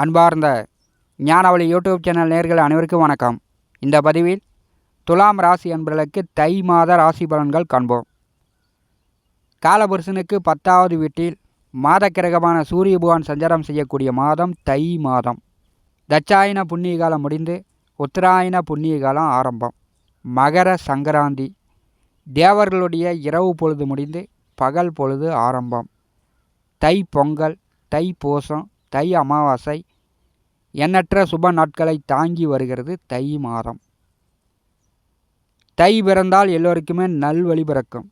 அன்பார்ந்த ஞானவழி YouTube channel நேர்கள் அனைவருக்கும் வணக்கம். இந்த பதிவில் துலாம் ராசி அன்பர்களுக்கு தை மாத ராசி பலன்கள் காண்போம். காலபுருஷனுக்கு பத்தாவது வீட்டில் மாத கிரகமான சூரிய பகவான் சஞ்சாரம் செய்யக்கூடிய மாதம் தை மாதம். தட்சாயன புண்ணிய காலம் முடிந்து உத்தராயண புண்ணிய காலம் ஆரம்பம். மகர சங்கராந்தி. தேவர்களுடைய இரவு பொழுது முடிந்து பகல் பொழுது ஆரம்பம். தை பொங்கல் தை பூசம் தை அமாவாசை எண்ணற்ற சுப நாட்களை தாங்கி வருகிறது தை மாதம். தை பிறந்தால் எல்லோருக்குமே நல்வழி பிறக்கும்.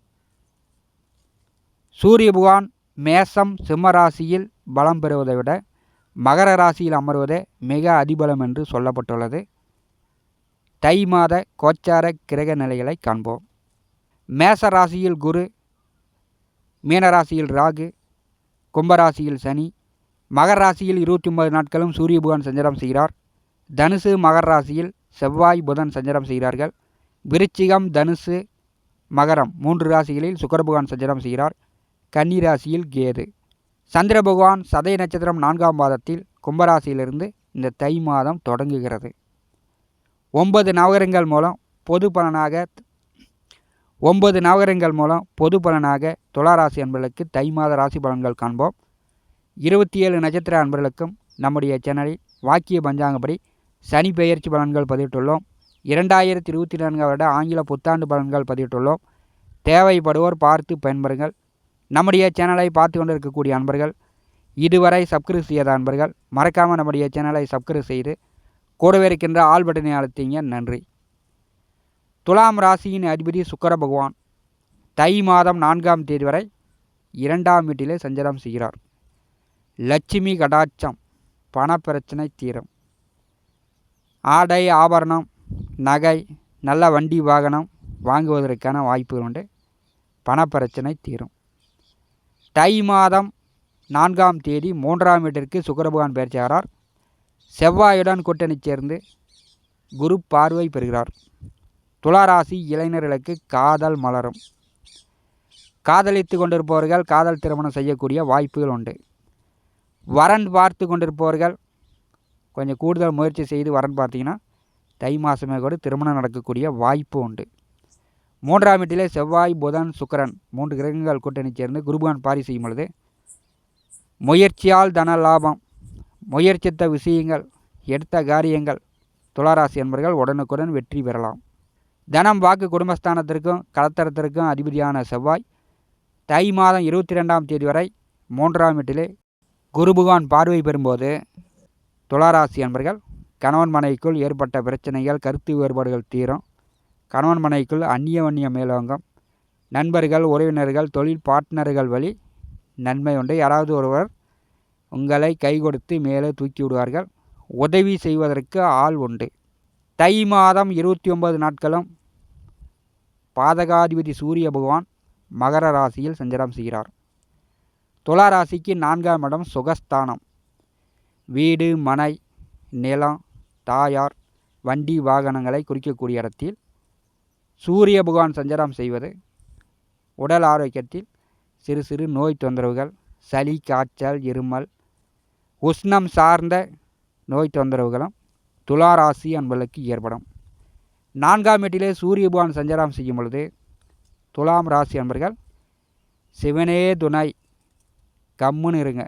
சூரிய புகான் மேசம் சிம்மராசியில் பலம் பெறுவதை விட மகர ராசியில் அமர்வதே மிக அதிபலம் என்று சொல்லப்பட்டுள்ளது. தை மாத கோச்சார கிரக நிலைகளை காண்போம். மேச ராசியில் குரு மீனராசியில் ராகு கும்பராசியில் சனி மகர ராசியில் இருபத்தி ஒன்பது நாட்களும் சூரிய புகான் சஞ்சாரம் செய்கிறார். தனுசு மகர ராசியில் செவ்வாய் புதன் சஞ்சாரம் செய்கிறார்கள். விருச்சிகம் தனுசு மகரம் மூன்று ராசிகளில் சுக்கர பகவான் சஞ்சாரம் செய்கிறார். கன்னி ராசியில் கேது. சந்திர பகவான் சதய நட்சத்திரம் நான்காம் மாதத்தில் கும்பராசியிலிருந்து இந்த தை மாதம் தொடங்குகிறது. ஒன்பது நவகரங்கள் மூலம் பொது பலனாக ஒன்பது நவகரங்கள் மூலம் பொது பலனாக துளாராசி அன்பர்களுக்கு தை மாத ராசி பலன்கள் காண்போம். இருபத்தி ஏழு நட்சத்திர அன்பர்களுக்கும் நம்முடைய சேனலில் வாக்கிய பஞ்சாங்கப்படி சனி பெயர்ச்சி பலன்கள் பதிவிட்டுள்ளோம். இரண்டாயிரத்தி இருபத்தி நான்காம் வருட ஆங்கில புத்தாண்டு பலன்கள் பதிவிட்டுள்ளோம். தேவைப்படுவோர் பார்த்து பயன்பெறுங்கள். நம்முடைய சேனலை பார்த்து கொண்டிருக்கக்கூடிய அன்பர்கள் இதுவரை சப்ஸ்கிரைப் செய்யாத அன்பர்கள் மறக்காமல் நம்முடைய சேனலை சப்ஸ்கிரைப் செய்து கூடவே இருக்கின்ற ஆள் பட்டனை அழுத்திங்க. நன்றி. துலாம் ராசியின் அதிபதி சுக்கர பகவான் தை மாதம் நான்காம் தேதி வரை இரண்டாம் வீட்டிலே சஞ்சாரம் செய்கிறார். லட்சுமி கடாட்சம் பணப்பிரச்சனை தீரும். ஆடை ஆபரணம் நகை நல்ல வண்டி வாகனம் வாங்குவதற்கான வாய்ப்புகள் உண்டு. பணப்பிரச்சனை தீரும். தை மாதம் நான்காம் தேதி மூன்றாம் வீட்டிற்கு சுக்கரபகவான் பயிற்சியாகிறார் செவ்வாயுடன் கூட்டணி சேர்ந்து குரு பார்வை பெறுகிறார். துளாராசி இளைஞர்களுக்கு காதல் மலரும். காதலித்து கொண்டிருப்பவர்கள் காதல் திருமணம் செய்யக்கூடிய வாய்ப்புகள் உண்டு. வரன் பார்த்து கொண்டிருப்பவர்கள் கொஞ்சம் கூடுதல் முயற்சி செய்து வரன் பார்த்தீங்கன்னா தை மாதமே கூட திருமணம் நடக்கக்கூடிய வாய்ப்பு உண்டு. மூன்றாம் வீட்டிலே செவ்வாய் புதன் சுக்கரன் மூன்று கிரகங்கள் கூட்டணி சேர்ந்து குருபான் பாரி செய்யும் பொழுது முயற்சியால் தன லாபம் முயற்சித்த விஷயங்கள் எடுத்த காரியங்கள் துளாராசி என்பவர்கள் உடனுக்குடன் வெற்றி பெறலாம். தனம் வாக்கு குடும்பஸ்தானத்திற்கும் கலத்தரத்திற்கும் அதிபதியான செவ்வாய் தை மாதம் இருபத்தி ரெண்டாம் தேதி வரை மூன்றாம் வீட்டிலே குருபகவான் பார்வை பெறும்போது துளாராசி அன்பர்கள் கணவன் மனைவிக்குள் ஏற்பட்ட பிரச்சனைகள் கருத்து வேறுபாடுகள் தீரும். கணவன் மனைவிக்குள் அந்நிய வன்னிய மேலோங்கம். நண்பர்கள் உறவினர்கள் தொழில் பார்ட்னர்கள் வழி நன்மை உண்டு. யாராவது ஒருவர் உங்களை கை கொடுத்து மேலே தூக்கி விடுவார்கள். உதவி செய்வதற்கு ஆள் உண்டு. தை மாதம் இருபத்தி ஒன்பது நாட்களும் பாதகாதிபதி சூரிய பகவான் மகர ராசியில் சஞ்சாரம் செய்கிறார். துளாராசிக்கு நான்காம் இடம் சுகஸ்தானம். வீடு மனை நிலம் தாயார் வண்டி வாகனங்களை குறிக்கக்கூடிய இடத்தில் சூரிய பகவான் சஞ்சாரம் செய்வது உடல் ஆரோக்கியத்தில் சிறு சிறு நோய் தொந்தரவுகள் சளி காய்ச்சல் இருமல் உஷ்ணம் சார்ந்த நோய் தொந்தரவுகளும் துளாராசி அன்பர்களுக்கு ஏற்படும். நான்காம் வீட்டிலே சூரிய பகவான் சஞ்சாரம் செய்யும் பொழுது துலாம் ராசி அன்பர்கள் சிவனே துணை கம்முன்னு இருங்க.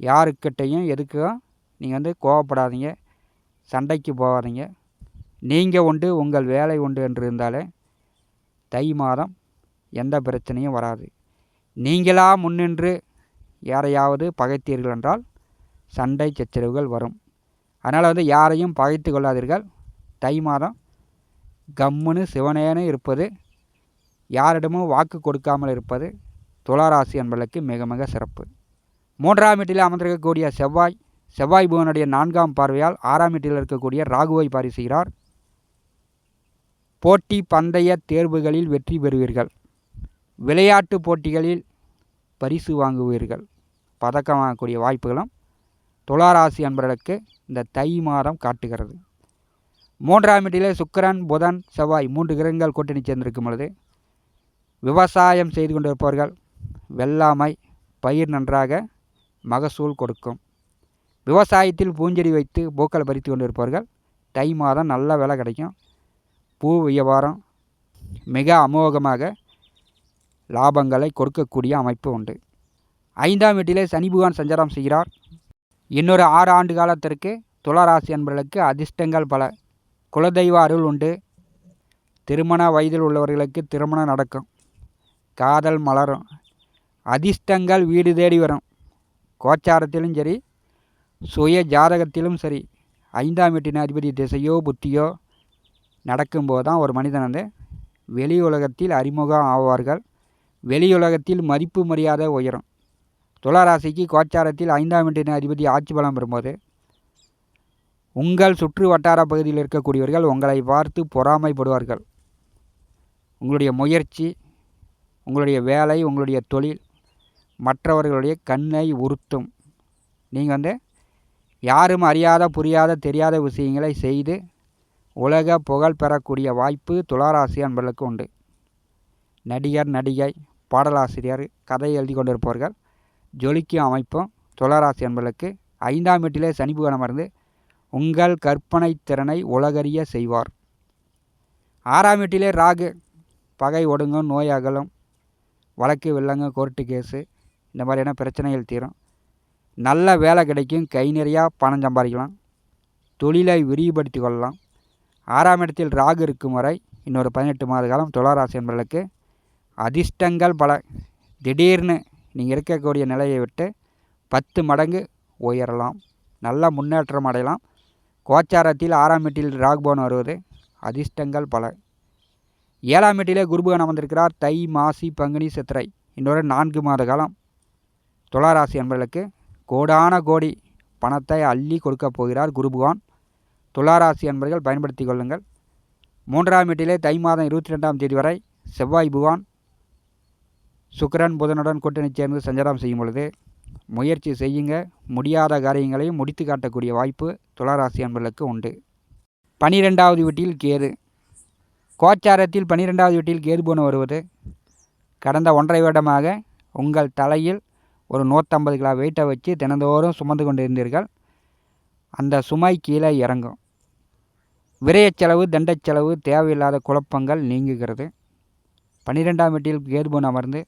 யாருக்கிட்டையும் எதுக்கும் நீங்கள் வந்து கோவப்படாதீங்க. சண்டைக்கு போகாதீங்க. நீங்கள் உண்டு உங்கள் வேலை உண்டு என்று இருந்தாலே தை மாதம் எந்த பிரச்சனையும் வராது. நீங்களாக முன்னின்று யாரையாவது பகைத்தீர்கள் என்றால் சண்டை சச்சரவுகள் வரும். அதனால் வந்து யாரையும் பகைத்து கொள்ளாதீர்கள். தை மாதம் கம்முன்னு சிவனேன்னு இருப்பது யாரிடமும் வாக்கு கொடுக்காமல் இருப்பது துளாராசி என்பதற்கு மிக மிக சிறப்பு. மூன்றாம் வீட்டில் அமர்ந்திருக்கக்கூடிய செவ்வாய் செவ்வாய் புவனுடைய நான்காம் பார்வையால் ஆறாம் வீட்டில் இருக்கக்கூடிய ராகுவை பாரிசுகிறார். போட்டி பந்தய தேர்வுகளில் வெற்றி பெறுவீர்கள். விளையாட்டு போட்டிகளில் பரிசு வாங்குவீர்கள். பதக்கம் வாங்கக்கூடிய வாய்ப்புகளும் துளாராசி அன்பர்களுக்கு இந்த தை மாதம் காட்டுகிறது. மூன்றாம் வீட்டிலே சுக்கரன் புதன் செவ்வாய் மூன்று கிரகங்கள் கூட்டணி சேர்ந்திருக்கும் பொழுது விவசாயம் செய்து கொண்டிருப்பவர்கள் வெள்ளாமை பயிர் நன்றாக மகசூல் கொடுக்கும். விவசாயத்தில் பூஞ்செடி வைத்து பூக்களை பறித்து கொண்டிருப்பவர்கள் தை மாதம் நல்ல விலை கிடைக்கும். பூ வியாபாரம் மிக அமோகமாக லாபங்களை கொடுக்கக்கூடிய அமைப்பு உண்டு. ஐந்தாம் வீட்டிலே சனி பகவான் சஞ்சாரம் செய்கிறார். இன்னொரு ஆறு ஆண்டு காலத்திற்கு துளராசி என்பவர்களுக்கு அதிர்ஷ்டங்கள் பல. குலதெய்வ அருள் உண்டு. திருமண வயதில் உள்ளவர்களுக்கு திருமணம் நடக்கும். காதல் மலரும். அதிர்ஷ்டங்கள் வீடு தேடி வரும். கோச்சாரத்திலும் சரி சுய ஜாதகத்திலும் சரி ஐந்தாம் வீட்டின் அதிபதி திசையோ புத்தியோ நடக்கும்போது தான் ஒரு மனிதன் வந்து வெளி உலகத்தில் அறிமுகம் ஆவார்கள். வெளி உலகத்தில் மதிப்பு மரியாதை உயரும். துளராசிக்கு கோச்சாரத்தில் ஐந்தாம் வீட்டின் அதிபதி ஆட்சி பலம் பெறும்போது உங்கள் சுற்று வட்டார பகுதியில் இருக்கக்கூடியவர்கள் உங்களை பார்த்து பொறாமைப்படுவார்கள். உங்களுடைய முயற்சி உங்களுடைய வேலை உங்களுடைய தொழில் மற்றவர்களுடைய கண்ணை உறுத்தும் நீங்கள் வந்து யாரும் அறியாத புரியாத தெரியாத விஷயங்களை செய்து உலக புகழ் பெறக்கூடிய வாய்ப்பு துளாராசி அன்பர்களுக்கு உண்டு. நடிகர் நடிகை பாடலாசிரியர் கதை எழுதி கொண்டிருப்பவர்கள் ஜொலிக்கும் அமைப்பும் துளாராசி அன்பர்களுக்கு ஐந்தாம் வீட்டிலே சனி புகனம் இருந்து உங்கள் கற்பனை திறனை உலகறிய செய்வார். ஆறாம் வீட்டிலே ராகு பகை ஒடுங்கும் நோய் அகலும் வழக்கு வில்லங்க கோர்ட்டு கேஸு இந்த மாதிரியான பிரச்சனைகள் தீரும். நல்ல வேலை கிடைக்கும். கை நிறையா பணம் சம்பாதிக்கலாம். தொழிலை விரிவுபடுத்தி கொள்ளலாம். ஆறாம் இடத்தில் ராகு இருக்கும் வரை இன்னொரு பதினெட்டு மாத காலம் துளாராசி என்பவர்களுக்கு அதிர்ஷ்டங்கள் பல. திடீர்னு நீங்கள் இருக்கக்கூடிய நிலையை விட்டு பத்து மடங்கு உயரலாம். நல்ல முன்னேற்றம் அடையலாம். கோச்சாரத்தில் ஆறாம் வீட்டில் ராகுபவன் வருவது அதிர்ஷ்டங்கள் பல. ஏழாம் வீட்டிலே குருபுகன் அமர்ந்திருக்கிறார். தை மாசி பங்குனி சித்திரை. இன்னொரு நான்கு மாத காலம் துளாராசி என்பவர்களுக்கு கோடான கோடி பணத்தை அள்ளி கொடுக்க போகிறார் குரு பகவான் துளாராசி என்பர்கள் பயன்படுத்தி கொள்ளுங்கள். மூன்றாம் வீட்டிலே தை மாதம் இருபத்தி ரெண்டாம் தேதி வரை செவ்வாய் பகவான் சுக்கரன் புதனுடன் கூட்டணி சேர்ந்து சஞ்சாரம் செய்யும் பொழுது முயற்சி செய்யுங்க. முடியாத காரியங்களையும் முடித்து காட்டக்கூடிய வாய்ப்பு துளாராசி என்பர்களுக்கு உண்டு. பனிரெண்டாவது வீட்டில் கேது. கோச்சாரத்தில் பனிரெண்டாவது வீட்டில் கேது போன வருவது. கடந்த ஒன்றரை வருடமாக உங்கள் தலையில் ஒரு நூற்றம்பது கிலோ வெயிட்டை வச்சு தினந்தோறும் சுமந்து கொண்டு இருந்தீர்கள். அந்த சுமை கீழே இறங்கும். விரையச்செலவு தண்டச்செலவு தேவையில்லாத குழப்பங்கள் நீங்குகிறது. பன்னிரெண்டாம் வீட்டில் கேதுபோன் அமர்ந்து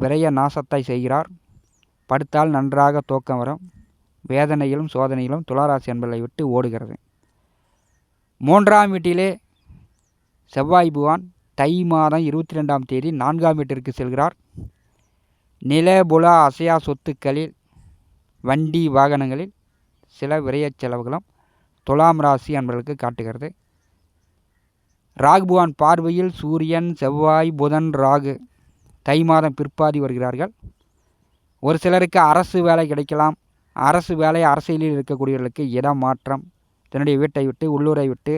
விரய நாசத்தை செய்கிறார். படுத்தால் நன்றாக தூக்கம் வரும். வேதனையிலும் சோதனையிலும் துளாராசி என்பதை விட்டு ஓடுகிறது. மூன்றாம் வீட்டிலே செவ்வாய் புவான் தை மாதம் இருபத்தி ரெண்டாம் தேதி நான்காம் வீட்டிற்கு செல்கிறார். நிலபுல அசையா சொத்துக்களில் வண்டி வாகனங்களில் சில விரயச் செலவுகளும் துலாம் ராசி என்பவர்களுக்கு காட்டுகிறது. ராகுபுவான் பார்வையில் சூரியன் செவ்வாய் புதன் ராகு தை மாதம் பிற்பாதி வருகிறார்கள். ஒரு சிலருக்கு அரசு வேலை கிடைக்கலாம். அரசு வேலை அரசியலில் இருக்கக்கூடியவர்களுக்கு இடம் மாற்றம் தன்னுடைய வீட்டை விட்டு உள்ளூரை விட்டு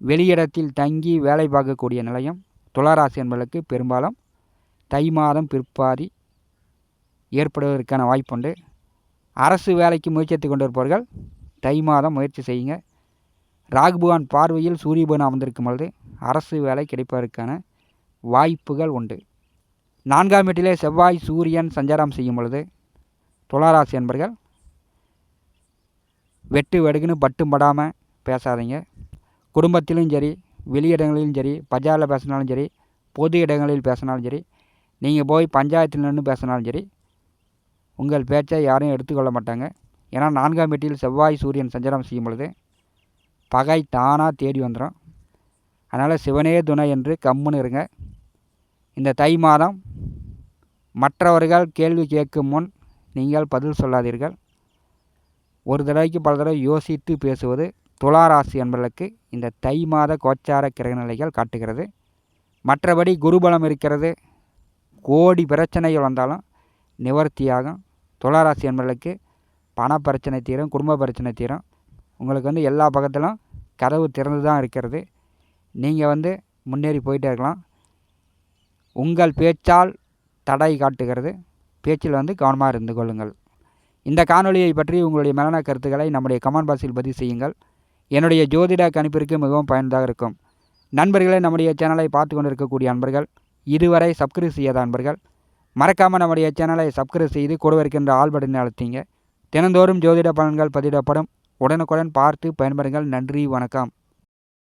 வெளியிடத்தில் தங்கி வேலை பார்க்கக்கூடிய நிலையம் துளாராசி என்பதற்கு பெரும்பாலும் தை மாதம் பிற்பாதி ஏற்படுவதற்கான வாய்ப்புண்டு. அரசு வேலைக்கு முயற்சித்து கொண்டிருப்பவர்கள் தை மாதம் முயற்சி செய்யுங்க. ராகுபவான் பார்வையில் சூரியபவன் அமர்ந்திருக்கும் பொழுது அரசு வேலை கிடைப்பதற்கான வாய்ப்புகள் உண்டு. நான்காம் வீட்டிலே செவ்வாய் சூரியன் சஞ்சாரம் செய்யும் பொழுது துளாராசி என்பர்கள் வெட்டு வெடுக்குன்னு பட்டும் படாமல் பேசாதீங்க. குடும்பத்திலும் சரி வெளியிடங்களிலும் சரி பஜாரில் பேசினாலும் சரி பொது இடங்களில் பேசினாலும் சரி நீங்கள் போய் பஞ்சாயத்தில் நின்று பேசினாலும் சரி உங்கள் பேச்சை யாரும் எடுத்துக்கொள்ள மாட்டாங்க. ஏன்னா நான்காம் வீட்டில் செவ்வாய் சூரியன் சஞ்சாரம் செய்யும் பொழுது பகை தானாக தேடி வந்துடும் அதனால் சிவனே துணை என்று கம்முன்னு இருங்க. இந்த தை மாதம் மற்றவர்கள் கேள்வி கேட்கும் முன் நீங்கள் பதில் சொல்லாதீர்கள். ஒரு தடவைக்கு பல தடவை யோசித்து பேசுவது துளாராசி என்பதற்கு இந்த தை மாத கோச்சார கிரகநிலைகள் காட்டுகிறது. மற்றபடி குருபலம் இருக்கிறது. கோடி பிரச்சனைகள் வந்தாலும் நிவர்த்தியாகும் துளாராசி அன்பர்களுக்கு பண பிரச்சனை தீரும் குடும்ப பிரச்சனை தீரும். உங்களுக்கு வந்து எல்லா பக்கத்திலும் கதவு திறந்து தான் இருக்கிறது. நீங்கள் வந்து முன்னேறி போயிட்டே இருக்கலாம். உங்கள் பேச்சால் தடை காட்டுகிறது. பேச்சில் வந்து கவனமாக இருந்து கொள்ளுங்கள். இந்த காணொலியை பற்றி உங்களுடைய மரண கருத்துக்களை நம்முடைய கமெண்ட் பாக்ஸில் பதிவு செய்யுங்கள். என்னுடைய ஜோதிட கணிப்பிற்கு மிகவும் பயனுள்ளதாக இருக்கும். நண்பர்களே நம்முடைய சேனலை பார்த்து கொண்டு இருக்கக்கூடிய அன்பர்கள் இதுவரை சப்ஸ்கிரைப் செய்யாத அன்பர்கள் மறக்காமல் நம்முடைய சேனலை சப்ஸ்கிரைப் செய்து கூட இருக்கின்ற ஆல் பட்டன் அழுத்திங்க தினந்தோறும் ஜோதிட பலன்கள் பதிவிடப்படும். உடனுக்குடன் பார்த்து பயன்பெறுங்கள். நன்றி வணக்கம்.